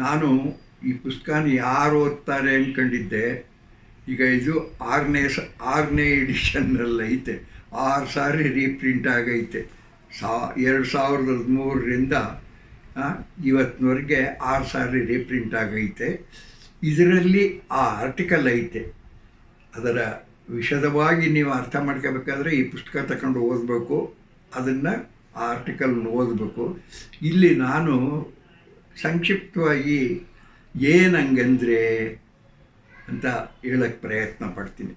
ನಾನು ಈ ಪುಸ್ತಕನ ಯಾರು ಓದ್ತಾರೆ ಅಂದ್ಕೊಂಡಿದ್ದೆ ಈಗ ಇದು ಆರನೇ ಸ, ಆರನೇ ಎಡಿಷನ್ನಲ್ಲಿ ಐತೆ. ಆರು ಸಾರಿ ರೀಪ್ರಿಂಟ್ ಆಗೈತೆ. ಸಾ, ಎರಡು ಸಾವಿರದ ಹದಿಮೂರರಿಂದ ಇವತ್ತಿನವರೆಗೆ ಆರು ಸಾರಿ ರೀಪ್ರಿಂಟ್ ಆಗೈತೆ. ಇದರಲ್ಲಿ ಆ ಆರ್ಟಿಕಲ್ ಐತೆ. ಅದರ ವಿಷದವಾಗಿ ನೀವು ಅರ್ಥ ಮಾಡ್ಕೋಬೇಕಾದ್ರೆ ಈ ಪುಸ್ತಕ ತಗೊಂಡು ಓದಬೇಕು. ಅದನ್ನು ಆ ಆರ್ಟಿಕಲ್ ಓದಬೇಕು. ಇಲ್ಲಿ ನಾನು ಸಂಕ್ಷಿಪ್ತವಾಗಿ ಏನಂಗಂದ್ರೆ ಅಂತ ಹೇಳಕ್ಕೆ ಪ್ರಯತ್ನ ಪಡ್ತೀನಿ.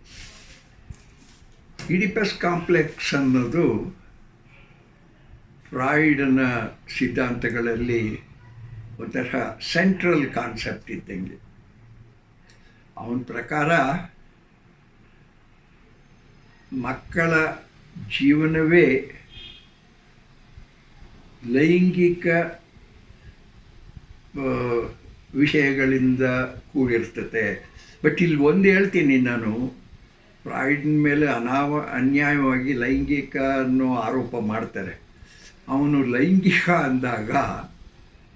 ಇಡಿಪಸ್ ಕಾಂಪ್ಲೆಕ್ಸ್ ಅನ್ನೋದು ಫ್ರಾಯ್ಡನ ಸಿದ್ಧಾಂತಗಳಲ್ಲಿ ಒಂಥರ ಸೆಂಟ್ರಲ್ ಕಾನ್ಸೆಪ್ಟ್ ಇದ್ದಂಗೆ. ಅವನ ಪ್ರಕಾರ ಮಕ್ಕಳ ಜೀವನವೇ ಲೈಂಗಿಕ ವಿಷಯಗಳಿಂದ ಕೂಡಿರ್ತತೆ. ಬಟ್ ಇಲ್ಲಿ ಒಂದು ಹೇಳ್ತೀನಿ ನಾನು. ಫ್ರಾಯ್ಡ್ನ ಮೇಲೆ ಅನಾವ, ಅನ್ಯಾಯವಾಗಿ ಲೈಂಗಿಕ ಅನ್ನೋ ಆರೋಪ ಮಾಡ್ತಾರೆ. ಅವನು ಲೈಂಗಿಕ ಅಂದಾಗ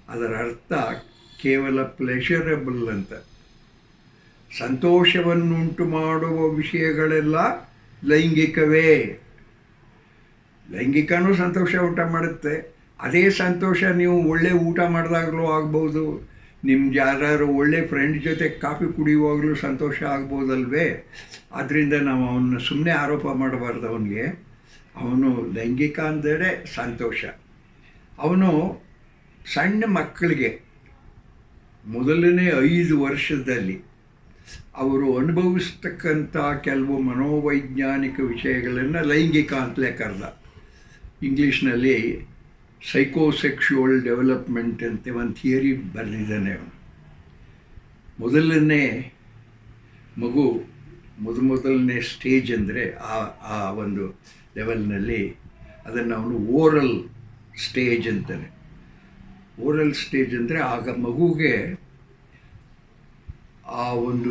ಅದರ ಅರ್ಥ ಕೇವಲ ಪ್ಲೆಷರಬಲ್ ಅಂತ. ಸಂತೋಷವನ್ನುಂಟು ಮಾಡುವ ವಿಷಯಗಳೆಲ್ಲ ಲೈಂಗಿಕವೇ. ಲೈಂಗಿಕನೂ ಸಂತೋಷ ಊಟ ಮಾಡುತ್ತೆ. ಅದೇ ಸಂತೋಷ, ನೀವು ಒಳ್ಳೆ ಊಟ ಮಾಡಿದಾಗಲೂ ಆಗ್ಬೋದು. ನಿಮ್ಗೆ ಯಾರು ಒಳ್ಳೆ ಫ್ರೆಂಡ್ ಜೊತೆ ಕಾಫಿ ಕುಡಿಯುವಾಗಲೂ ಸಂತೋಷ ಆಗ್ಬೋದಲ್ವೇ? ಅದರಿಂದ ನಾವು ಅವನ ಸುಮ್ಮನೆ ಆರೋಪ ಮಾಡಬಾರ್ದು ಅವನಿಗೆ. ಅವನು ಲೈಂಗಿಕ ಅಂದರೆ ಸಂತೋಷ. ಅವನು ಸಣ್ಣ ಮಕ್ಕಳಿಗೆ, ಮೊದಲನೇ ಐದು ವರ್ಷದಲ್ಲಿ ಅವರು ಅನುಭವಿಸ್ತಕ್ಕಂಥ ಕೆಲವು ಮನೋವೈಜ್ಞಾನಿಕ ವಿಷಯಗಳನ್ನು ಲೈಂಗಿಕ ಅಂತಲೇ ಕರೆದ. ಇಂಗ್ಲೀಷ್ನಲ್ಲಿ ಸೈಕೋಸೆಕ್ಷುವಲ್ ಡೆವಲಪ್ಮೆಂಟ್ ಅಂತ ಒಂದು ಥಿಯರಿ ಬರೆದಿದ್ದಾನೆ ಅವನು. ಮೊದಲನೇ ಮಗು ಮೊದ ಮೊದಲನೇ ಸ್ಟೇಜ್ ಅಂದರೆ ಆ ಆ ಒಂದು ಲೆವೆಲ್ನಲ್ಲಿ ಅದನ್ನು ಅವನು ಓರಲ್ ಸ್ಟೇಜ್ ಅಂತಾನೆ. ಓರಲ್ ಸ್ಟೇಜ್ ಅಂದರೆ ಆಗ ಮಗುಗೆ ಆ ಒಂದು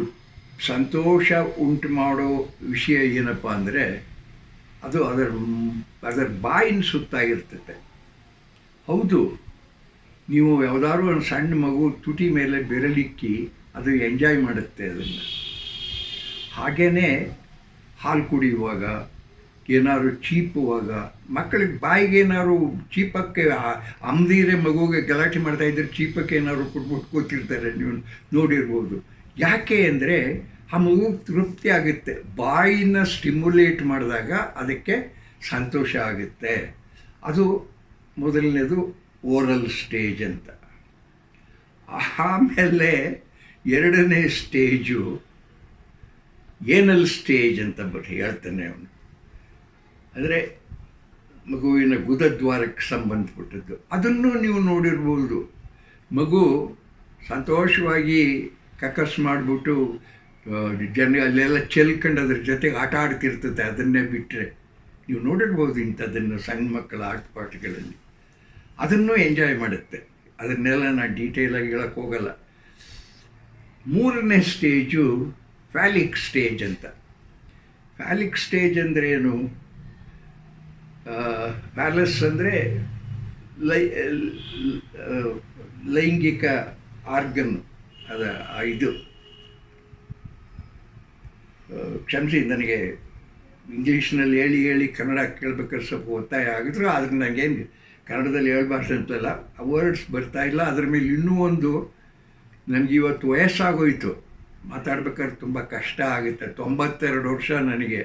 ಸಂತೋಷ ಉಂಟು ಮಾಡೋ ವಿಷಯ ಏನಪ್ಪ ಅಂದರೆ ಅದು ಅದರ ಅದರ ಬಾಯಿನ ಸುತ್ತಾಗಿರ್ತದೆ ಹೌದು. ನೀವು ಯಾವುದಾದ್ರು ಒಂದು ಸಣ್ಣ ಮಗು ತುಟಿ ಮೇಲೆ ಬೆರಳಿಕ್ಕಿ ಅದು ಎಂಜಾಯ್ ಮಾಡುತ್ತೆ ಅದನ್ನು. ಹಾಗೇ ಹಾಲು ಕುಡಿಯುವಾಗ, ಏನಾದ್ರು ಚೀಪುವಾಗ, ಮಕ್ಕಳಿಗೆ ಬಾಯಿಗೆ ಏನಾದ್ರು ಚೀಪಕ್ಕೆ ಅಂದಿರೆ ಮಗುಗೆ ಗಲಾಟೆ ಮಾಡ್ತಾ ಇದ್ರೆ ಚೀಪಕ್ಕೆ ಏನಾದ್ರು ಕೊಟ್ಬಿಟ್ಟು ಕೂತಿರ್ತಾರೆ ನೀವು ನೋಡಿರ್ಬೋದು. ಯಾಕೆ ಅಂದರೆ ಆ ಮಗು ತೃಪ್ತಿ ಆಗುತ್ತೆ. ಬಾಯಿನ ಸ್ಟಿಮ್ಯುಲೇಟ್ ಮಾಡಿದಾಗ ಅದಕ್ಕೆ ಸಂತೋಷ ಆಗುತ್ತೆ. ಅದು ಮೊದಲನೇದು ಓರಲ್ ಸ್ಟೇಜ್ ಅಂತ. ಆಮೇಲೆ ಎರಡನೇ ಸ್ಟೇಜು ಏನಲ್ ಸ್ಟೇಜ್ ಅಂತ ಬಟ್ ಹೇಳ್ತಾನೆ ಅವನು. ಅಂದರೆ ಮಗುವಿನ ಗುದದ್ವಾರಕ್ಕೆ ಸಂಬಂಧಪಟ್ಟದ್ದು. ಅದನ್ನು ನೀವು ನೋಡಿರ್ಬೋದು. ಮಗು ಸಂತೋಷವಾಗಿ ಕಕಸ್ ಮಾಡಿಬಿಟ್ಟು ಜನ ಅಲ್ಲೆಲ್ಲ ಚೆಲ್ಕೊಂಡು ಅದ್ರ ಜೊತೆಗೆ ಆಟ ಆಡ್ತಿರ್ತದೆ. ಅದನ್ನೇ ಬಿಟ್ಟರೆ ನೀವು ನೋಡಿರ್ಬೋದು ಇಂಥದ್ದನ್ನು ಸಣ್ಣ ಮಕ್ಕಳ ಆಟ ಪಾಠಗಳಲ್ಲಿ ಅದನ್ನು ಎಂಜಾಯ್ ಮಾಡುತ್ತೆ. ಅದನ್ನೆಲ್ಲ ನಾನು ಡೀಟೇಲಾಗಿ ಹೇಳಕ್ಕೆ ಹೋಗಲ್ಲ. ಮೂರನೇ ಸ್ಟೇಜು ಫ್ಯಾಲಿಕ್ ಸ್ಟೇಜ್ ಅಂತ. ಫ್ಯಾಲಿಕ್ ಸ್ಟೇಜ್ ಅಂದರೆ ಏನು? ಪ್ಯಾಲೆಸ್ ಅಂದರೆ ಲೈ ಲೈಂಗಿಕ ಆರ್ಗನ್ ಅದ ಇದು. ಕ್ಷಮಿಸಿ, ನನಗೆ ಇಂಗ್ಲೀಷ್ನಲ್ಲಿ ಹೇಳಿ ಹೇಳಿ ಕನ್ನಡ ಕೇಳಬೇಕಾದ್ರೆ ಸ್ವಲ್ಪ ಒತ್ತಾಯ ಆಗಿದ್ರು, ಆದ್ರೆ ನನಗೇನು ಕನ್ನಡದಲ್ಲಿ ಹೇಳ್ಬಾರ್ದು ಅಂತಲ್ಲ, ಆ ವರ್ಡ್ಸ್ ಬರ್ತಾ ಇಲ್ಲ. ಅದ್ರ ಮೇಲೆ ಇನ್ನೂ ಒಂದು ನನಗೆ ಇವತ್ತು ವಯಸ್ಸಾಗೋಯ್ತು. ಮಾತಾಡ್ಬೇಕಾದ್ರೆ ತುಂಬ ಕಷ್ಟ ಆಗುತ್ತೆ. ತೊಂಬತ್ತೆರಡು ವರ್ಷ ನನಗೆ.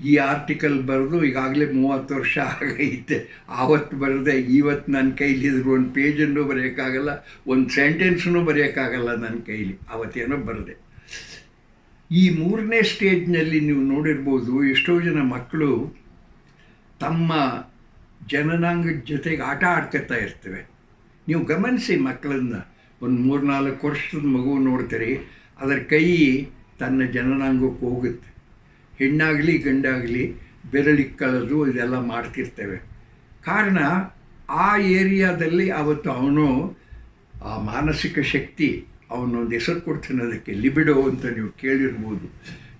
ಈ ಆರ್ಟಿಕಲ್ ಬರೆದು ಈಗಾಗಲೇ ಮೂವತ್ತು ವರ್ಷ ಆಗೈತೆ. ಆವತ್ತು ಬರೆದೆ ಇವತ್ತು ನನ್ನ ಕೈಲಿದ್ರು ಒಂದು ಪೇಜನ್ನು ಬರೆಯೋಕ್ಕಾಗಲ್ಲ, ಒಂದು ಸೆಂಟೆನ್ಸನ್ನು ಬರೆಯೋಕ್ಕಾಗಲ್ಲ ನನ್ನ ಕೈಲಿ. ಆವತ್ತೇನೋ ಬರೆದೆ. ಈ ಮೂರನೇ ಸ್ಟೇಜ್ನಲ್ಲಿ ನೀವು ನೋಡಿರ್ಬೋದು ಎಷ್ಟೋ ಜನ ಮಕ್ಕಳು ತಮ್ಮ ಜನನಾಂಗದ ಜೊತೆಗೆ ಆಟ ಆಡ್ಕೊತಾ ಇರ್ತೇವೆ. ನೀವು ಗಮನಿಸಿ ಮಕ್ಕಳನ್ನ, ಒಂದು ಮೂರ್ನಾಲ್ಕು ವರ್ಷದ ಮಗು ನೋಡ್ತೀರಿ, ಅದರ ಕೈ ತನ್ನ ಜನನಾಂಗಕ್ಕೆ ಹೋಗುತ್ತೆ. ಹೆಣ್ಣಾಗಲಿ, ಗಂಡಾಗಲಿ ಬೆರಳಿಕ್ಕಳೋದು ಇದೆಲ್ಲ ಮಾಡ್ತಿರ್ತೇವೆ. ಕಾರಣ, ಆ ಏರಿಯಾದಲ್ಲಿ ಅವತ್ತು ಅವನು ಆ ಮಾನಸಿಕ ಶಕ್ತಿ, ಅವನೊಂದು ಹೆಸರು ಕೊಡ್ತೀನಿ ಅದಕ್ಕೆ, ಲಿಬಿಡೋ ಅಂತ ನೀವು ಕೇಳಿರ್ಬೋದು.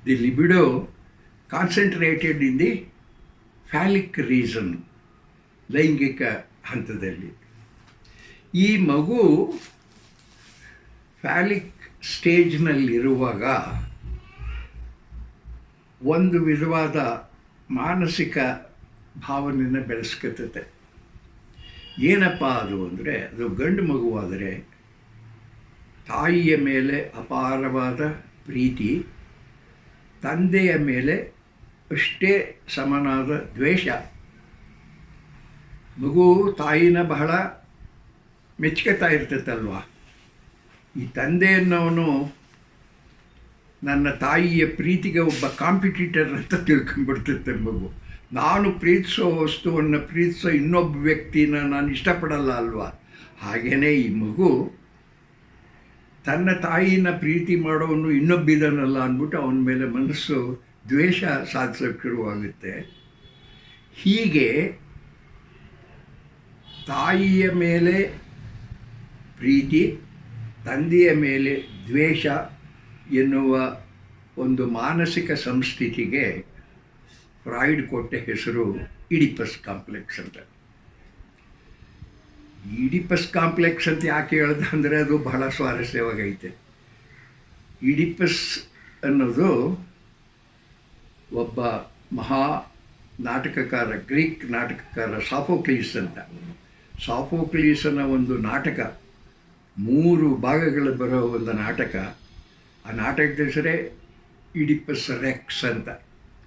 The libido concentrated in the phallic reason. ಲೈಂಗಿಕ ಹಂತದಲ್ಲಿ. ಈ ಮಗು ಫ್ಯಾಲಿಕ್ ಸ್ಟೇಜ್ನಲ್ಲಿರುವಾಗ ಒಂದು ವಿಧವಾದ ಮಾನಸಿಕ ಭಾವನೆಯನ್ನು ಬೆಳೆಸ್ಕೊತತೆ. ಏನಪ್ಪ ಅದು ಅಂದರೆ, ಅದು ಗಂಡು ಮಗುವಾದರೆ ತಾಯಿಯ ಮೇಲೆ ಅಪಾರವಾದ ಪ್ರೀತಿ, ತಂದೆಯ ಮೇಲೆ ಅಷ್ಟೇ ಸಮನಾದ ದ್ವೇಷ. ಮಗು ತಾಯಿನ ಬಹಳ ಮೆಚ್ಚಿಕತಾ ಇರ್ತೈತಲ್ವ? ಈ ತಂದೆ ಅನ್ನೋನು ನನ್ನ ತಾಯಿಯ ಪ್ರೀತಿಗೆ ಒಬ್ಬ ಕಾಂಪಿಟೇಟರ್ ಅಂತ ತಿಳ್ಕೊಂಡ್ಬಿಡ್ತೈತೆ ಮಗು. ನಾನು ಪ್ರೀತಿಸೋ ವಸ್ತುವನ್ನು ಪ್ರೀತಿಸೋ ಇನ್ನೊಬ್ಬ ವ್ಯಕ್ತಿನ ನಾನು ಇಷ್ಟಪಡಲ್ಲ ಅಲ್ವಾ? ಹಾಗೆಯೇ ಈ ಮಗು ತನ್ನ ತಾಯಿನ ಪ್ರೀತಿ ಮಾಡೋನು ಇನ್ನೊಬ್ಬಿದನಲ್ಲ ಅಂದ್ಬಿಟ್ಟು ಅವನ ಮೇಲೆ ಮನಸ್ಸು ದ್ವೇಷ ಸಾಧಿಸೋಕೆ ಶುರುವಾಗುತ್ತೆ ಹೀಗೆ ತಾಯಿಯ ಮೇಲೆ ಪ್ರೀತಿ, ತಂದೆಯ ಮೇಲೆ ದ್ವೇಷ ಎನ್ನುವ ಒಂದು ಮಾನಸಿಕ ಸಂಸ್ಥಿತಿಗೆ ಫ್ರಾಯ್ಡ್ ಕೊಟ್ಟ ಹೆಸರು ಇಡಿಪಸ್ ಕಾಂಪ್ಲೆಕ್ಸ್ ಅಂತ. ಇಡಿಪಸ್ ಕಾಂಪ್ಲೆಕ್ಸ್ ಅಂತ ಯಾಕೆ ಹೇಳ್ದೆ ಅಂದರೆ ಅದು ಬಹಳ ಸ್ವಾರಸ್ಯವಾಗೈತೆ. ಇಡಿಪಸ್ ಅನ್ನೋದು ಒಬ್ಬ ಮಹಾ ನಾಟಕಕಾರ, ಗ್ರೀಕ್ ನಾಟಕಕಾರ ಸಾಫೋಕ್ಲೀಸ್ ಅಂತ. ಸಾಫೋಕ್ಲೀಸನ ಒಂದು ನಾಟಕ, ಮೂರು ಭಾಗಗಳು ಬರೋ ಒಂದು ನಾಟಕ, ಆ ನಾಟಕದ ಹೆಸರೇ ಇಡಿಪಸ್ ರೆಕ್ಸ್ ಅಂತ,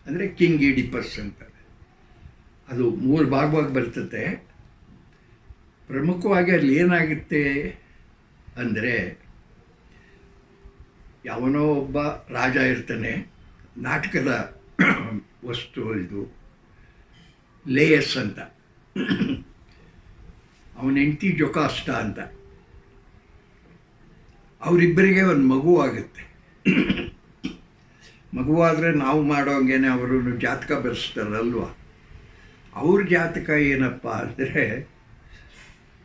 ಅಂದರೆ ಕಿಂಗ್ ಇಡಿಪಸ್ ಅಂತ. ಅದು ಮೂರು ಭಾಗವಾಗಿ ಬರ್ತತೆ ಪ್ರಮುಖವಾಗಿ ಅಲ್ಲಿ ಏನಾಗುತ್ತೆ ಅಂದರೆ, ಯಾವನೋ ಒಬ್ಬ ರಾಜ ಇರ್ತಾನೆ, ನಾಟಕದ ವಸ್ತು ಇದು ಲೇಯಸ್ ಅಂತ. ಅವನ ಹೆಂಡತಿ ಜೊಕಾಸ್ಟ ಅಂತ. ಅವರಿಬ್ಬರಿಗೆ ಒಂದು ಮಗು ಆಗುತ್ತೆ. ಮಗುವಾದರೆ ನಾವು ಮಾಡೋಂಗೇನೆ ಅವರು ಜಾತಕ ಬೆರೆಸ್ತಾರಲ್ವ? ಅವ್ರ ಜಾತಕ ಏನಪ್ಪ ಅಂದರೆ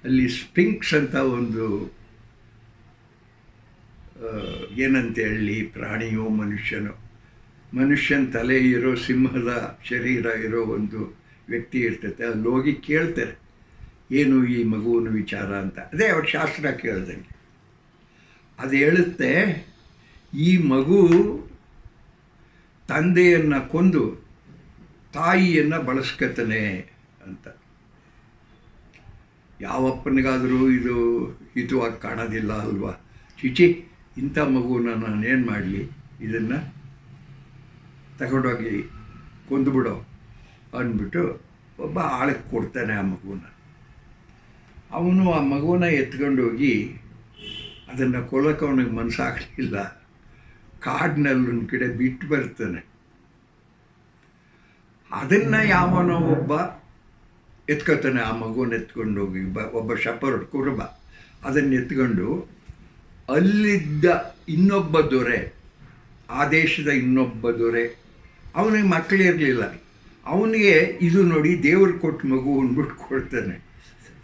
ಅಲ್ಲಿ ಸ್ಪಿಂಕ್ಸ್ ಅಂತ ಒಂದು ಏನಂತ ಹೇಳಿ ಪ್ರಾಣಿಯೋ ಮನುಷ್ಯನೋ. ಮನುಷ್ಯನ ತಲೆ ಇರೋ, ಸಿಂಹದ ಶರೀರ ಇರೋ ಒಂದು ವ್ಯಕ್ತಿ ಇರ್ತೈತೆ, ಅಲ್ಲಿ ಹೋಗಿ ಕೇಳ್ತಾರೆ. ಏನು ಈ ಮಗುವಿನ ವಿಚಾರ ಅಂತ? ಅದೇ ಅವ್ರ ಶಾಸ್ತ್ರ ಕೇಳ್ದಂಗೆ. ಅದು ಹೇಳುತ್ತೆ, ಈ ಮಗು ತಂದೆಯನ್ನು ಕೊಂದು ತಾಯಿಯನ್ನು ಬಳಸ್ಕತಾನೆ ಅಂತ. ಯಾವಪ್ಪನಿಗಾದರೂ ಇದು ಹಿತವಾಗಿ ಕಾಣೋದಿಲ್ಲ ಅಲ್ವಾ? ಚಿಚಿ ಇಂಥ ಮಗುನ ನಾನೇನು ಮಾಡಲಿ? ಇದನ್ನು ತಗೊಂಡೋಗಿ ಕೊಂದುಬಿಡೋ ಅಂದ್ಬಿಟ್ಟು ಒಬ್ಬ ಆಳಕ್ಕೆ ಕೊಡ್ತಾನೆ ಆ ಮಗುನ. ಅವನು ಆ ಮಗುವನ್ನ ಎತ್ಕೊಂಡೋಗಿ ಅದನ್ನು ಕೊಲ್ಲಕ್ಕೆ ಅವನಿಗೆ ಮನಸ್ಸಾಗಲಿಲ್ಲ. ಕಾಡಿನಲ್ಲಿ ಒಂದು ಕಡೆ ಬಿಟ್ಟು ಬರ್ತಾನೆ. ಅದನ್ನು ಯಾವನೋ ಒಬ್ಬ ಎತ್ಕೊತಾನೆ, ಆ ಮಗುವನ್ನ ಎತ್ಕೊಂಡು ಹೋಗಿ, ಬ, ಒಬ್ಬ ಶಪರ್ ಕುರುಬ. ಅದನ್ನು ಎತ್ಕೊಂಡು ಅಲ್ಲಿದ್ದ ಇನ್ನೊಬ್ಬ ದೊರೆ, ಆ ದೇಶದ ಇನ್ನೊಬ್ಬ ದೊರೆ, ಅವನಿಗೆ ಮಕ್ಕಳಿರಲಿಲ್ಲ ಅವನಿಗೆ ಇದು ನೋಡಿ ದೇವರು ಕೊಟ್ಟು ಮಗು ಅಂದ್ಬಿಟ್ಟು ಕೊಡ್ತಾನೆ.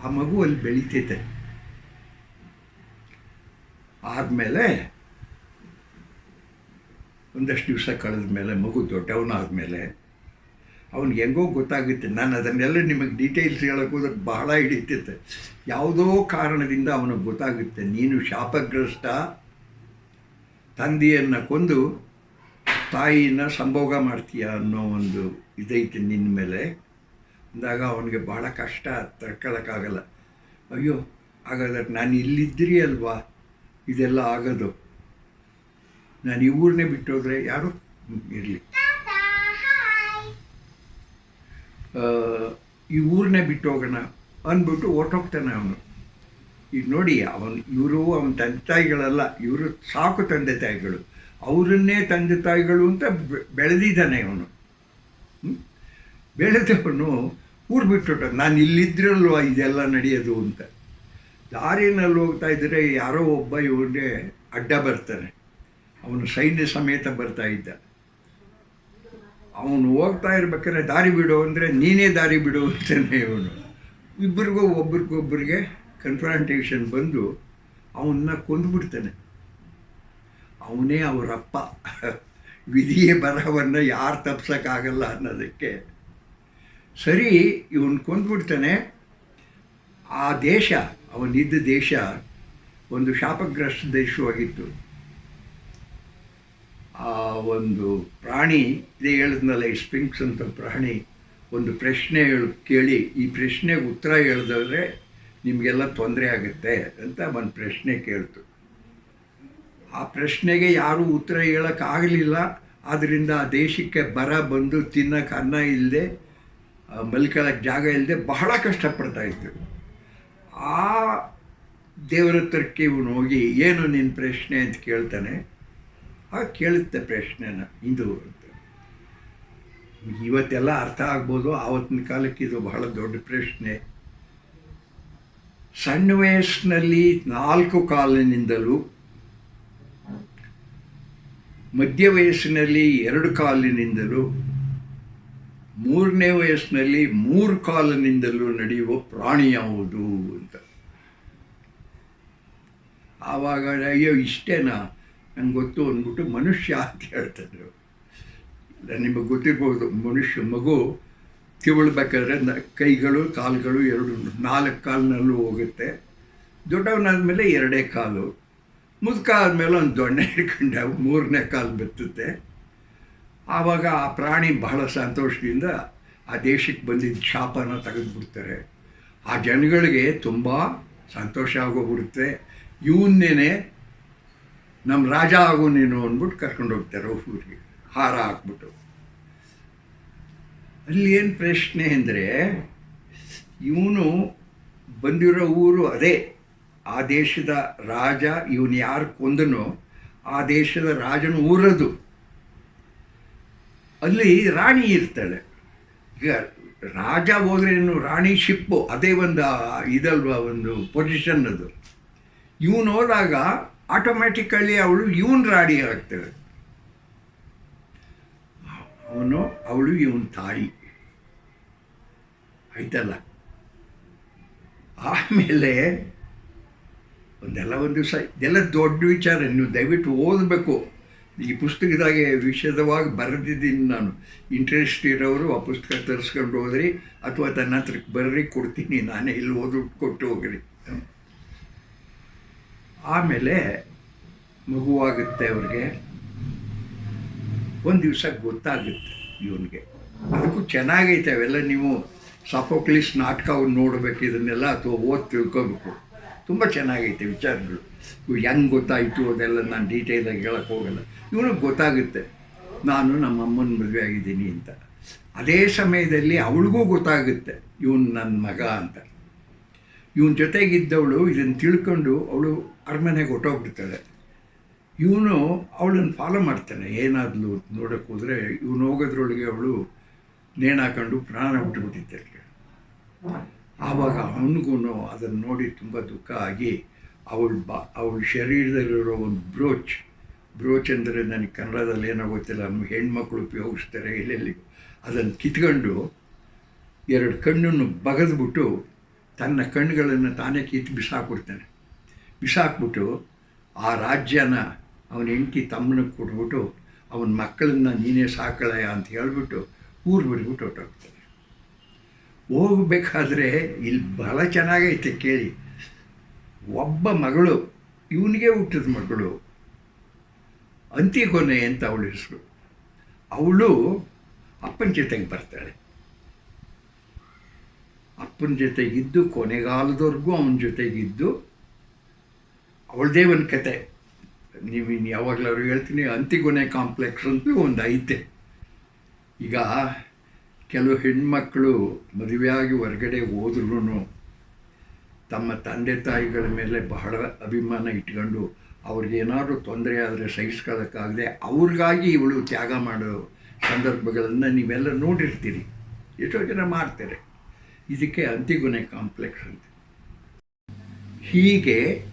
ಆ ಮಗು ಅಲ್ಲಿ ಬೆಳೀತೈತೆ. ಆದಮೇಲೆ ಒಂದಷ್ಟು ದಿವಸ ಕಳೆದ ಮೇಲೆ ಮಗು ದೊಡ್ಡವನಾದಮೇಲೆ ಅವ್ನಿಗೆ ಹೆಂಗೋ ಗೊತ್ತಾಗುತ್ತೆ. ನಾನು ಅದನ್ನೆಲ್ಲ ನಿಮಗೆ ಡೀಟೇಲ್ಸ್ ಹೋದ್ರೆ ಬಹಳ ಹಿಡಿತೈತೆ. ಯಾವುದೋ ಕಾರಣದಿಂದ ಅವನಿಗೆ ಗೊತ್ತಾಗುತ್ತೆ. ನೀನು ಶಾಪಗ್ರಸ್ತ. ತಂದೆಯನ್ನು ಕೊಂದು ತಾಯಿನ ಸಂಭೋಗ ಮಾಡ್ತೀಯ ಅನ್ನೋ ಒಂದು ಇದೈತೆ ನಿನ್ನ ಮೇಲೆ. ಅಂದಾಗ ಅವನಿಗೆ ಭಾಳ ಕಷ್ಟ ತಡ್ಕೊಳಕ್ಕಾಗಲ್ಲ ಅಯ್ಯೋ, ಹಾಗಾದ್ರೆ ನಾನು ಇಲ್ಲಿದ್ದಿರಿ ಅಲ್ವಾ? ಇದೆಲ್ಲ ಆಗೋದು. ನಾನು ಈ ಊರನ್ನೇ ಬಿಟ್ಟೋದ್ರೆ ಯಾರು? ಇರಲಿ. ಈ ಊರನ್ನೇ ಬಿಟ್ಟು ಹೋಗೋಣ ಅಂದ್ಬಿಟ್ಟು ಹೊರ್ಟೋಗ್ತಾನೆ ಅವನು. ಈಗ ನೋಡಿ, ಅವನು, ಇವರು ಅವನ ತಂದೆ ತಾಯಿಗಳಲ್ಲ, ಇವರು ಸಾಕು ತಂದೆ ತಾಯಿಗಳು. ಅವರನ್ನೇ ತಂದೆ ತಾಯಿಗಳು ಅಂತ ಬೆಳೆದಿದ್ದಾನೆ ಅವನು? ಬೆಳೆದವನು ಊರು ಬಿಟ್ಟು ನಾನು ಇಲ್ಲಿದ್ರಲ್ವ ಇದೆಲ್ಲ ನಡೆಯೋದು ಅಂತ? ದಾರಿನಲ್ಲಿ ಹೋಗ್ತಾ ಇದ್ದರೆ ಯಾರೋ ಒಬ್ಬ ಇವನಿಗೆ ಅಡ್ಡ ಬರ್ತಾನೆ. ಅವನು ಸೈನ್ಯ ಸಮೇತ ಬರ್ತಾ ಇದ್ದ. ಅವನು ಹೋಗ್ತಾ ಇರ್ಬೇಕಾದ್ರೆ, ದಾರಿ ಬಿಡು ಅಂದರೆ ನೀನೇ ದಾರಿ ಬಿಡು ಅಂತಾನೆ ಇವನು. ಇಬ್ಬರಿಗೂ ಒಬ್ರಿಗೊಬ್ಬರಿಗೆ ಕನ್ಫ್ರಾಂಟೇಷನ್ ಬಂದು ಅವನ್ನ ಕೊಂದುಬಿಡ್ತಾನೆ ಅವನೇ ಅವರಪ್ಪ. ವಿಧಿಯ ಬರಹವನ್ನು ಯಾರು ತಪ್ಸೋಕ್ಕಾಗಲ್ಲ ಅನ್ನೋದಕ್ಕೆ ಸರಿ, ಇವನು ಕೊಂದ್ಬಿಡ್ತಾನೆ. ಆ ದೇಶ, ಅವನಿದ್ದ ದೇಶ ಒಂದು ಶಾಪಗ್ರಸ್ತ ದೇಶವಾಗಿತ್ತು. ಆ ಒಂದು ಪ್ರಾಣಿ, ಇದೇ ಹೇಳಿದ್ನಲ್ಲ, ಈ ಸ್ಪಿಂಕ್ಸ್ ಅಂತ ಪ್ರಾಣಿ, ಒಂದು ಪ್ರಶ್ನೆ ಕೇಳಿ, ಈ ಪ್ರಶ್ನೆಗೆ ಉತ್ತರ ಹೇಳಿದ್ರೆ ನಿಮಗೆಲ್ಲ ತೊಂದರೆ ಆಗುತ್ತೆ ಅಂತ ಒಂದು ಪ್ರಶ್ನೆ ಕೇಳ್ತು. ಆ ಪ್ರಶ್ನೆಗೆ ಯಾರೂ ಉತ್ತರ ಹೇಳೋಕ್ಕಾಗಲಿಲ್ಲ. ಆದ್ದರಿಂದ ಆ ದೇಶಕ್ಕೆ ಬರ ಬಂದು ತಿನ್ನಕ್ಕೆ ಅನ್ನ ಇಲ್ಲದೆ ಮಲ್ಕೊಳ್ಳೋಕ್ಕೆ ಜಾಗ ಇಲ್ಲದೆ ಬಹಳ ಕಷ್ಟಪಡ್ತಾ ಇತ್ತು ಆ ದೇವರ ಹತ್ರಕ್ಕೆ ಇವನು ಹೋಗಿ, ಏನು ನಿನ್ನ ಪ್ರಶ್ನೆ? ಅಂತ ಕೇಳ್ತಾನೆ. ಆ ಕೇಳುತ್ತೆ ಪ್ರಶ್ನೆನ, ಇಂದು ಅಂತ. ಇವತ್ತೆಲ್ಲ ಅರ್ಥ ಆಗ್ಬೋದು, ಆವತ್ತಿನ ಕಾಲಕ್ಕೆ ಇದು ಬಹಳ ದೊಡ್ಡ ಪ್ರಶ್ನೆ. ಸಣ್ಣ ವಯಸ್ಸಿನಲ್ಲಿ ನಾಲ್ಕು ಕಾಲಿನಿಂದಲೂ, ಮಧ್ಯ ವಯಸ್ಸಿನಲ್ಲಿ ಎರಡು ಕಾಲಿನಿಂದಲೂ ಮೂರನೇ ವಯಸ್ಸಿನಲ್ಲಿ ಮೂರು ಕಾಲಿನಿಂದಲೂ ನಡೆಯುವ ಪ್ರಾಣಿ ಯಾವುದು ಅಂತ. ಆವಾಗ ಅಯ್ಯೋ, ಇಷ್ಟೇನಾ? ನಂಗೆ ಗೊತ್ತು ಅಂದ್ಬಿಟ್ಟು ಮನುಷ್ಯ ಅಂತ ಹೇಳ್ತಾರೆ ನಿಮಗೆ ಗೊತ್ತಿರ್ಬೋದು, ಮನುಷ್ಯ ಮಗು ತಿವಳ್ಬೇಕಾದ್ರೆ ಕೈಗಳು, ಕಾಲುಗಳು ಎರಡು, ನಾಲ್ಕು ಕಾಲಿನಲ್ಲೂ ಹೋಗುತ್ತೆ. ದೊಡ್ಡವನಾದ್ಮೇಲೆ ಎರಡೇ ಕಾಲು. ಮುದುಕ ಆದಮೇಲೆ ಒಂದು ದೊಣ್ಣೆ ಹಿಡ್ಕೊಂಡ, ಮೂರನೇ ಕಾಲು ಬರ್ತುತ್ತೆ ಆವಾಗ ಆ ಪ್ರಾಣಿ ಬಹಳ ಸಂತೋಷದಿಂದ ಆ ದೇಶಕ್ಕೆ ಬಂದಿದ್ದ ಶಾಪನ ತೆಗೆದುಬಿಡ್ತಾರೆ. ಆ ಜನಗಳಿಗೆ ತುಂಬ ಸಂತೋಷ ಆಗೋಗ್ಬಿಡುತ್ತೆ. ಇವನ್ನೇನೆ ನಮ್ಮ ರಾಜ ಆಗೋ ನೀನು ಅಂದ್ಬಿಟ್ಟು ಕರ್ಕೊಂಡು ಹೋಗ್ತಾರೆ ಊರಿಗೆ. ಹಾರ ಹಾಕ್ಬಿಟ್ಟು. ಅಲ್ಲಿ ಏನು ಪ್ರಶ್ನೆ ಅಂದರೆ, ಇವನು ಬಂದಿರೋ ಊರು ಅದೇ. ಆ ದೇಶದ ರಾಜ ಇವನು ಯಾರು ಕೊಂದನೋ ಆ ದೇಶದ ರಾಜನ ಊರದು ಅಲ್ಲಿ ರಾಣಿ ಇರ್ತಾಳೆ. ಈಗ ರಾಜ ಹೋದ್ರೆ ಇನ್ನು ರಾಣಿ ಶಿಪ್ಪು, ಅದೇ ಒಂದು ಇದಲ್ವ, ಒಂದು ಪೊಸಿಷನ್ ಅದು. ಇವನು ಹೋದಾಗ ಆಟೋಮ್ಯಾಟಿಕಲಿ ಅವಳು ಇವನ್ ರಾಣಿ ಆಗ್ತಾಳೆ ಅವನು, ಅವಳು ಇವನ್ ತಾಯಿ. ಆಯ್ತಲ್ಲ? ಆಮೇಲೆ ಒಂದೆಲ್ಲ ಒಂದು ದಿವಸ, ಇದೆಲ್ಲ ದೊಡ್ಡ ವಿಚಾರ, ನೀವು ದಯವಿಟ್ಟು ಓದಬೇಕು. ಈ ಪುಸ್ತಕದಾಗೆ ವಿಷದವಾಗಿ ಬರೆದಿದ್ದೀನಿ ನಾನು. ಇಂಟ್ರೆಸ್ಟ್ ಇರೋರು ಆ ಪುಸ್ತಕ ತರಿಸ್ಕೊಂಡು ಹೋದ್ರಿ, ಅಥವಾ ತನ್ನ ಹತ್ರಕ್ಕೆ ಬರ್ರಿ, ಕೊಡ್ತೀನಿ. ನಾನೇ ಇಲ್ಲಿ ಓದು, ಕೊಟ್ಟು ಹೋಗ್ರಿ. ಆಮೇಲೆ ಮಗುವಾಗುತ್ತೆ ಅವ್ರಿಗೆ. ಒಂದು ದಿವಸ ಗೊತ್ತಾಗುತ್ತೆ ಇವನಿಗೆ. ಅದಕ್ಕೂ ಚೆನ್ನಾಗೈತೆ ಅವೆಲ್ಲ ನೀವು ಸಫೋಕ್ಲಿಸ್ ನಾಟಕವನ್ನು ನೋಡಬೇಕು, ಇದನ್ನೆಲ್ಲ ಅಥವಾ ಓದಿ ತಿಳ್ಕೊಬೇಕು. ತುಂಬ ಚೆನ್ನಾಗೈತೆ ವಿಚಾರಗಳು. ಇವು ಹೆಂಗೆ ಗೊತ್ತಾಯಿತು ಅದೆಲ್ಲ ನಾನು ಡೀಟೇಲಾಗಿ ಹೇಳಕ್ಕೆ ಹೋಗಲ್ಲ. ಇವನಿಗೆ ಗೊತ್ತಾಗುತ್ತೆ, ನಾನು ನಮ್ಮ ಅಮ್ಮನ ಮದುವೆ ಆಗಿದ್ದೀನಿ ಅಂತ. ಅದೇ ಸಮಯದಲ್ಲಿ ಅವಳಿಗೂ ಗೊತ್ತಾಗುತ್ತೆ, ಇವನು ನನ್ನ ಮಗ ಅಂತ. ಇವನ ಜೊತೆಗಿದ್ದವಳು ಇದನ್ನು ತಿಳ್ಕೊಂಡು ಅವಳು ಅರಮನೆಗೆ ಹೊಟ್ಟೋಗ್ಬಿಡ್ತಾಳೆ ಇವನು ಅವಳನ್ನು ಫಾಲೋ ಮಾಡ್ತಾನೆ, ಏನಾದ್ಲು ನೋಡೋಕೆ ಹೋದರೆ ಇವನು ಹೋಗೋದ್ರೊಳಗೆ ಅವಳು ನೇಣು ಹಾಕೊಂಡು ಪ್ರಾಣ ಬಿಟ್ಟುಬಿಟ್ಟಿದ್ದಾಳೆ ಆವಾಗ ಅವನಿಗೂ ಅದನ್ನು ನೋಡಿ ತುಂಬ ದುಃಖ ಆಗಿ ಅವಳ ಬಾ, ಅವಳ ಶರೀರದಲ್ಲಿರೋ ಒಂದು ಬ್ರೋಚ್ ಬ್ರೋಚ್ ಅಂದರೆ ನನಗೆ ಕನ್ನಡದಲ್ಲಿ ಏನೋ ಗೊತ್ತಿಲ್ಲ ನಮ್ಮ ಹೆಣ್ಮಕ್ಳು ಉಪಯೋಗಿಸ್ತಾರೆ ಎಲ್ಲೆಲ್ಲಿ ಅದನ್ನು ಕಿತ್ಕೊಂಡು ಎರಡು ಕಣ್ಣನ್ನು ಬಗೆದ್ಬಿಟ್ಟು ತನ್ನ ಕಣ್ಣುಗಳನ್ನು ತಾನೇ ಕಿತ್ತು ಬಿಸಾಕ್ಬಿಡ್ತಾನೆ. ಬಿಸಾಕ್ಬಿಟ್ಟು ಆ ರಾಜ್ಯನ ಅವನ ಹೆಂಡತಿ ತಮ್ಮನಿಗೆ ಕೊಟ್ಬಿಟ್ಟು ಅವನ ಮಕ್ಕಳನ್ನ ನೀನೇ ಸಾಕಳಯ ಅಂತ ಹೇಳ್ಬಿಟ್ಟು ಊರು ಬಿಟ್ಬಿಟ್ಟು ಹೊಟ್ಟೋಗ್ತಾನೆ ಹೋಗಬೇಕಾದ್ರೆ ಇಲ್ಲಿ ಬಹಳ ಚೆನ್ನಾಗೈತೆ ಕೇಳಿ. ಒಬ್ಬ ಮಗಳು ಇವನಿಗೆ ಹುಟ್ಟಿದ ಮಗಳು ಅಂತಿಗೊನೆ ಅಂತ ಅವಳು ಹೆಸರು. ಅವಳು ಅಪ್ಪನ ಜೊತೆಗೆ ಬರ್ತಾಳೆ. ಅಪ್ಪನ ಜೊತೆಗಿದ್ದು ಕೊನೆಗಾಲದವರೆಗೂ ಅವನ ಜೊತೆಗಿದ್ದು ಅವಳದೇ ಒಂದು ಕತೆ. ನೀವು ಇನ್ನು ಯಾವಾಗಲಾದ್ರು ಹೇಳ್ತೀನಿ ಅಂತಿಗೊನೆ ಕಾಂಪ್ಲೆಕ್ಸ್ ಅಂತೂ ಒಂದು ಐತೆ. ಈಗ ಕೆಲವು ಹೆಣ್ಮಕ್ಳು ಮದುವೆಯಾಗಿ ಹೊರಗಡೆ ಹೋದ್ರೂ ತಮ್ಮ ತಂದೆ ತಾಯಿಗಳ ಮೇಲೆ ಬಹಳ ಅಭಿಮಾನ ಇಟ್ಕೊಂಡು ಅವ್ರಿಗೇನಾದರೂ ತೊಂದರೆ ಆದರೆ ಸಹಿಸ್ಕೊಳ್ಳೋಕ್ಕಾಗದೆ ಅವ್ರಿಗಾಗಿ ಇವಳು ತ್ಯಾಗ ಮಾಡೋ ಸಂದರ್ಭಗಳನ್ನು ನೀವೆಲ್ಲ ನೋಡಿರ್ತೀರಿ. ಎಷ್ಟೋ ಜನ ಮಾಡ್ತಾರೆ. ಇದಕ್ಕೆ ಅಂತಿಗುಣೆ ಕಾಂಪ್ಲೆಕ್ಸ್ ಅಂತ. ಹೀಗೆ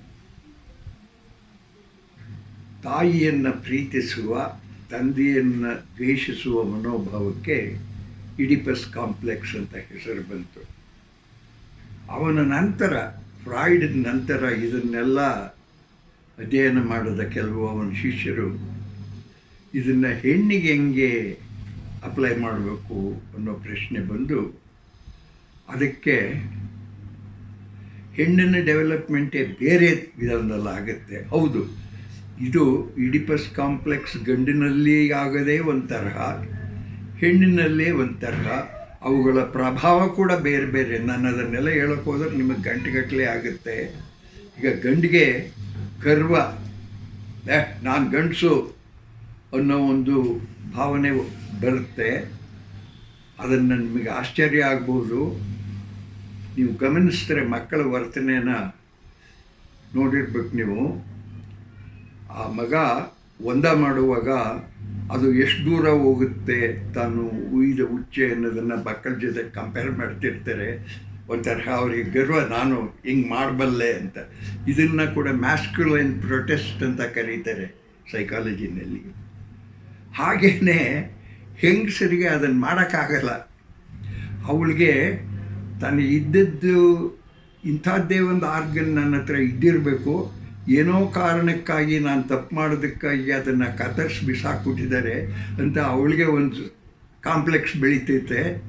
ತಾಯಿಯನ್ನು ಪ್ರೀತಿಸುವ, ತಂದೆಯನ್ನು ದ್ವೇಷಿಸುವ ಮನೋಭಾವಕ್ಕೆ ಇಡಿಪಸ್ ಕಾಂಪ್ಲೆಕ್ಸ್ ಅಂತ ಹೆಸರು ಬಂತು. ಅವನ ನಂತರ ಫ್ರಾಯ್ಡ್ ನಂತರ ಇದನ್ನೆಲ್ಲ ಅಧ್ಯಯನ ಮಾಡಿದ ಕೆಲವು ಅವನ ಶಿಷ್ಯರು. ಇದನ್ನು ಹೆಣ್ಣಿಗೆ ಹೆಂಗೆ ಅಪ್ಲೈ ಮಾಡಬೇಕು ಅನ್ನೋ ಪ್ರಶ್ನೆ ಬಂದು, ಅದಕ್ಕೆ ಹೆಣ್ಣಿನ ಡೆವಲಪ್ಮೆಂಟೇ ಬೇರೆ ವಿಧಾನದಲ್ಲಿ ಆಗುತ್ತೆ. ಹೌದು, ಇದು ಇಡಿಪಸ್ ಕಾಂಪ್ಲೆಕ್ಸ್ ಗಂಡಿನಲ್ಲಿ ಆಗದೇ ಒಂದು ತರಹ ಹೆಣ್ಣಿನಲ್ಲೇ ಒಂದು ತರಹ. ಅವುಗಳ ಪ್ರಭಾವ ಕೂಡ ಬೇರೆ ಬೇರೆ. ನಾನು ಅದನ್ನೆಲ್ಲ ಹೇಳಕ್ಕೆ ಹೋದ್ರೆ ನಿಮಗೆ ಗಂಟೆಗಟ್ಟಲೆ ಆಗುತ್ತೆ. ಈಗ ಗಂಡಿಗೆ ಗರ್ವ. ಏ, ನಾನು ಗಂಡಸು ಅನ್ನೋ ಒಂದು ಭಾವನೆ ಬರುತ್ತೆ. ಅದನ್ನು ನಿಮಗೆ ಆಶ್ಚರ್ಯ ಆಗ್ಬೋದು. ನೀವು ಗಮನಿಸಿದ್ರೆ ಮಕ್ಕಳ ವರ್ತನೆಯನ್ನು ನೋಡಿರ್ಬೇಕು ನೀವು. ಆ ಮಗ ಒಂದ ಮಾಡುವಾಗ ಅದು ಎಷ್ಟು ದೂರ ಹೋಗುತ್ತೆ ತಾನು ಉಯ್ದ ಉಚ್ಚೆ ಅನ್ನೋದನ್ನು ಮಕ್ಕಳ ಜೊತೆ ಕಂಪೇರ್ ಮಾಡ್ತಿರ್ತಾರೆ. ಒಂಥರ ಅವ್ರಿಗೆ ಗರ್ವ, ನಾನು ಹಿಂಗೆ ಮಾಡಬಲ್ಲೆ ಅಂತ. ಇದನ್ನು ಕೂಡ ಮ್ಯಾಸ್ಕ್ಯುಲೈನ್ ಪ್ರೊಟೆಸ್ಟ್ ಅಂತ ಕರೀತಾರೆ ಸೈಕಾಲಜಿನಲ್ಲಿ ಹಾಗೇ ಹೆಂಗಸರಿಗೆ ಅದನ್ನು ಮಾಡೋಕ್ಕಾಗಲ್ಲ. ಅವಳಿಗೆ ತಾನು ಇದ್ದದ್ದು ಇಂಥದ್ದೇ ಒಂದು ಆರ್ಗನ್ ನನ್ನ ಹತ್ರ ಇದ್ದಿರಬೇಕು. ಏನೋ ಕಾರಣಕ್ಕಾಗಿ ನಾನು ತಪ್ಪು ಮಾಡೋದಕ್ಕಾಗಿ ಅದನ್ನು ಕತ್ತರಿಸಿ ಬಿಸಾಕ್ಬಿಟ್ಟಿದ್ದಾರೆ ಅಂತ ಅವಳಿಗೆ ಒಂದು ಕಾಂಪ್ಲೆಕ್ಸ್ ಬೆಳೀತೈತೆ.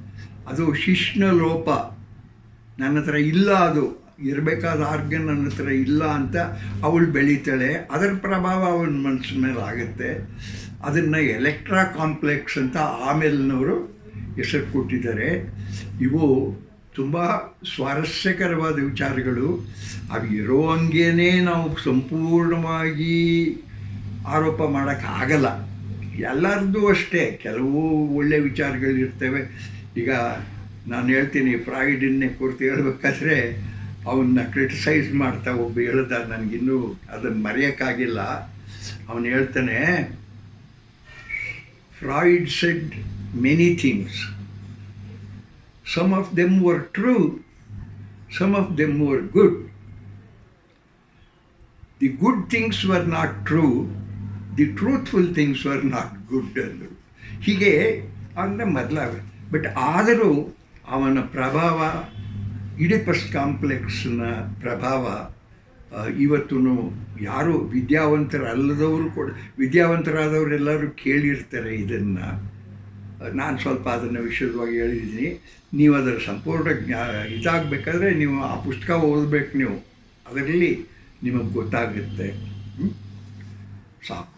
ಅದು ಶಿಷ್ಣ ಲೋಪ. ನನ್ನ ಹತ್ರ ಇಲ್ಲ ಅದು. ಇರಬೇಕಾದ ಆರ್ಗನ್ ನನ್ನ ಹತ್ರ ಇಲ್ಲ ಅಂತ ಅವಳು ಬೆಳೀತಾಳೆ. ಅದರ ಪ್ರಭಾವ ಅವನ ಮನಸ್ಸಿನ ಮೇಲೆ ಆಗುತ್ತೆ. ಅದನ್ನು ಎಲೆಕ್ಟ್ರಾ ಕಾಂಪ್ಲೆಕ್ಸ್ ಅಂತ ಆಮೇಲಿನವರು ಹೆಸರು ಕೊಟ್ಟಿದ್ದಾರೆ. ಇವು ತುಂಬ ಸ್ವಾರಸ್ಯಕರವಾದ ವಿಚಾರಗಳು. ಅವು ಇರೋ ಹಂಗೇನೆ ನಾವು ಸಂಪೂರ್ಣವಾಗಿ ಆರೋಪ ಮಾಡೋಕ್ಕಾಗಲ್ಲ. ಎಲ್ಲರದ್ದು ಅಷ್ಟೇ. ಕೆಲವು ಒಳ್ಳೆಯ ವಿಚಾರಗಳಿರ್ತವೆ ಈಗ ನಾನು ಹೇಳ್ತೀನಿ, ಫ್ರಾಯ್ಡನ್ನೇ ಕುರಿತು ಹೇಳಬೇಕಾದ್ರೆ ಅವನ್ನ ಕ್ರಿಟಿಸೈಸ್ ಮಾಡ್ತಾ ಒಬ್ಬ ಹೇಳ್ದ, ನನಗಿನ್ನೂ ಅದನ್ನು ಮರೆಯೋಕ್ಕಾಗಿಲ್ಲ. ಅವನು ಹೇಳ್ತಾನೆ Freud said many things some of them were true, some of them were good. The good things were not true, the truthful things were not good ಅಂದರು ಹೀಗೆ ಅಂದರೆ ಮೊದಲಾಗ ಬಟ್ ಆದರೂ ಅವನ ಪ್ರಭಾವ ಇಡಿಪಸ್ ಕಾಂಪ್ಲೆಕ್ಸ್ನ ಪ್ರಭಾವ ಇವತ್ತು ಯಾರು ವಿದ್ಯಾವಂತರಲ್ಲದವರು ಕೂಡ ವಿದ್ಯಾವಂತರಾದವರೆಲ್ಲರೂ ಕೇಳಿರ್ತಾರೆ ಇದನ್ನು ನಾನು ಸ್ವಲ್ಪ ಅದನ್ನು ವಿಶದವಾಗಿ ಹೇಳಿದ್ದೀನಿ. ನೀವು ಅದರ ಸಂಪೂರ್ಣ ಜ್ಞಾ, ಇದಾಗಬೇಕಾದ್ರೆ ನೀವು ಆ ಪುಸ್ತಕ ಓದಬೇಕು ನೀವು. ಅದರಲ್ಲಿ ನಿಮಗೆ ಗೊತ್ತಾಗುತ್ತೆ? ಸಾಕು.